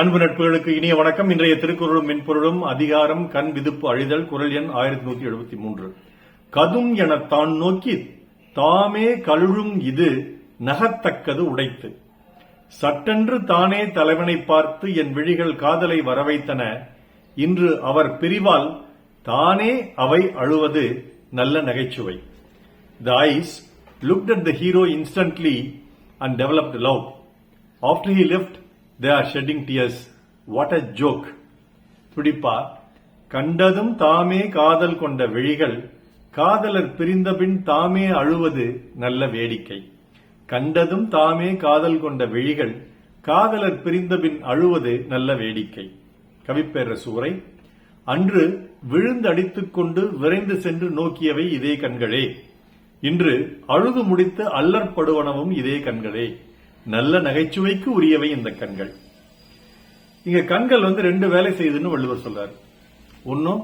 அன்பு நட்புகளுக்கு இனிய வணக்கம். இன்றைய திருக்குறளும் மென்பொருளும் அதிகாரம் கண் விதுப்பு அழிதல் குரல் எண் ஆயிரத்தி நூத்தி எழுபத்தி மூன்று. கதும் என தான் நோக்கி தாமே கழுழும் இது நகத்தக்கது உடைத்து. சட்டென்று தானே தலைவனை பார்த்து என் விழிகள் காதலை வரவைத்தன. இன்று அவர் பிரிவால் தானே அவை அழுவது நல்ல நகைச்சுவை. The eyes looked at the hero instantly and developed love after he left they are shedding tears what a joke துடிப்பா கண்டதும் தாமே காதல் கொண்ட விழிகள் காதலர் பிரிந்தபின் தாமே அழுவது நல்ல வேடிக்கை. கண்டதும் தாமே காதல் கொண்ட விழிகள் காதலர் பிரிந்தபின் அழுவது நல்ல வேடிக்கை. கவிப்பெற சூறை அன்று விழுந்தடித்துக் கொண்டு விரைந்து சென்று நோக்கியவை இதே கண்களே. இன்று அழுது முடித்து அல்லற்படுவனவும் இதே கண்களே. நல்ல நகைச்சுவைக்கு உரியவை இந்த கண்கள். இங்க கண்கள் வந்து ரெண்டு வேலை செய்யுதுன்னு வள்ளுவர் சொல்றாரு. ஒன்னும்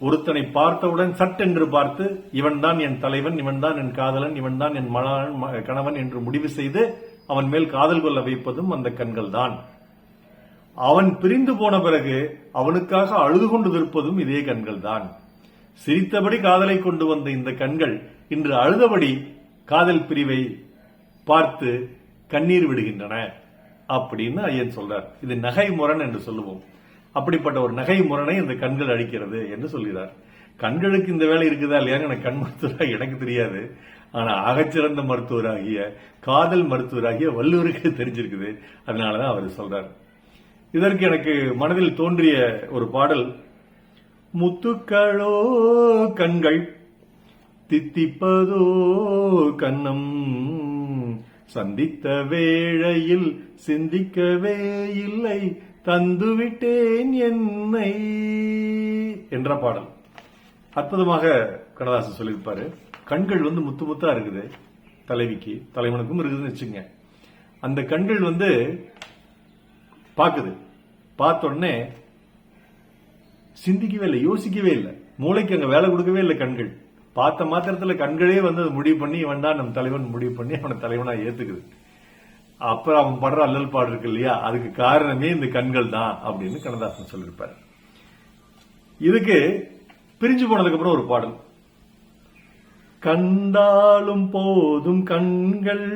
ஒருத்தனை பார்த்தவுடன் சட்டென்று பார்த்து இவன் தான் என் தலைவன் இவன் தான் என் காதலன் இவன் தான் என் மணாளன் கணவன் என்று முடிவு செய்து அவன் மேல் காதல் கொள்ள வைப்பதும் அந்த கண்கள் தான். அவன் பிரிந்து போன பிறகு அவனுக்காக அழுது கொண்டு நிற்பதும் இதே கண்கள் தான். சிரித்தபடி காதலை கொண்டு வந்த இந்த கண்கள் இன்று அழுதபடி காதல் பிரிவை பார்த்து கண்ணீர் விடுகின்றன அப்படின்னு ஐயன் சொல்றார். இது நகை முரண் என்று சொல்லுவோம். அப்படிப்பட்ட ஒரு நகை முரணை இந்த கண்கள் அழிக்கிறது என்று சொல்கிறார். கண்களுக்கு இந்த வேலை இருக்குதா இல்லையான்னு எனக்கு கண் மருத்துவராக எனக்கு தெரியாது. ஆனா அகச்சிறந்த மருத்துவராகிய காதல் மருத்துவராகிய வள்ளுவருக்கு தெரிஞ்சிருக்குது. அதனாலதான் அவர் சொல்றார். இதற்கு எனக்கு மனதில் தோன்றிய ஒரு பாடல் முத்துக்களோ கண்கள் தித்திப்பதோ கண்ணம் சந்தித்த வேளையில் சிந்திக்கவே இல்லை தந்துவிட்டேன் என்னை. என்ற பாடல். அற்புதமாக கண்ணதாசன் சொல்லியிருப்பாரு. கண்கள் வந்து முத்து முத்தா இருக்குது தலைவிக்கு தலைவனுக்கும் இருக்குதுன்னு வச்சுங்க அந்த கண்கள் வந்து பார்க்குது. பார்த்த உடனே சிந்திக்கவே இல்லை யோசிக்கவே இல்லை. மூளைக்கு அங்கே வேலை கொடுக்கவே இல்லை கண்கள். பார்த்த மாத்திரத்துல கண்களே வந்து அதை முடிவு பண்ணி இவன் தான் நம் தலைவன் முடிவு பண்ணி அவனை தலைவனா ஏத்துக்குது. அப்புறம் அவன் படுற அல்லல் பாடு இருக்கு இல்லையா? அதுக்கு காரணமே இந்த கண்கள் தான் அப்படின்னு கண்ணதாசன் சொல்லியிருப்பார். இதுக்கு பிரிஞ்சு போனதுக்கு அப்புறம் ஒரு பாடல். கண்டாலும் போதும் கண்கள்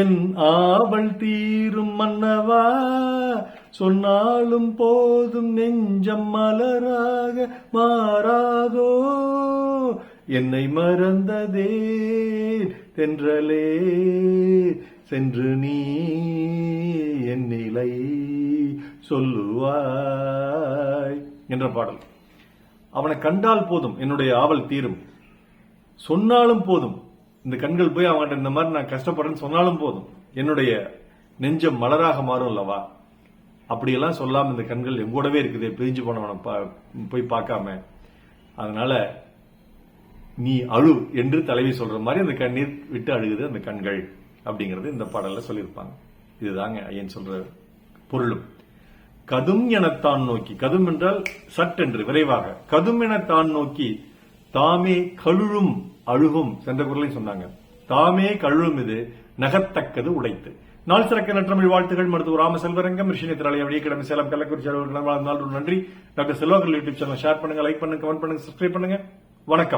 என் ஆவல் தீரும் மன்னவா சொன்னாலும் போதும் நெஞ்சம் மலராக மாறாதோ என்னை மறந்ததே தென்றலே சென்று நீ என் நிலை சொல்லுவாய் என்ற பாடல். அவனை கண்டால் போதும் என்னுடைய ஆவல் தீரும். சொன்னாலும் போதும். இந்த கண்கள் போய் அவன்கிட்ட இந்த மாதிரி நான் கஷ்டப்படுறேன்னு சொன்னாலும் போதும். என்னுடைய நெஞ்சம் மலராக மாறும் அல்லவா? அப்படியெல்லாம் சொல்லாம இந்த கண்கள் எங்கூடவே இருக்குது. பிரிஞ்சு போனவனை பா- போய் பார்க்காம. அதனால நீ அழு என்று தலைவி சொல்ற மாதிரி அந்த கண்ணீர் விட்டு அழுகுது அந்த கண்கள் அப்படிங்கறது இந்த பாடல்ல சொல்லியிருப்பாங்க. இதுதாங்க ஐயன் சொல்ற பொருளும். கதும் எனத்தான் நோக்கி கதும் என்றால் சட்டென்று விரைவாக. கதும் எனத்தான் நோக்கி தாமே கழுழும் அழுகும் சென்ற குரலையும் சொன்னாங்க. தாமே கழுழும் இது நகத்தக்கது உடைத்து. நாள் சிறக்க நற்றமிழ் வாழ்த்துகள் மருத்துவ ராமசெல்வரங்கம் ரிஷினி திராளி அப்படியே சேலம் கள்ளக்குறிச்சி அலுவலர்கள் நாள் நன்றி. டாக்டர் செல்வாக்கள் யூடியூப் சேனல் ஷேர் பண்ணுங்க லைக் பண்ணுங்க கமெண்ட் பண்ணுங்க சப்ஸ்கிரைப் பண்ணுங்க. வணக்கம்.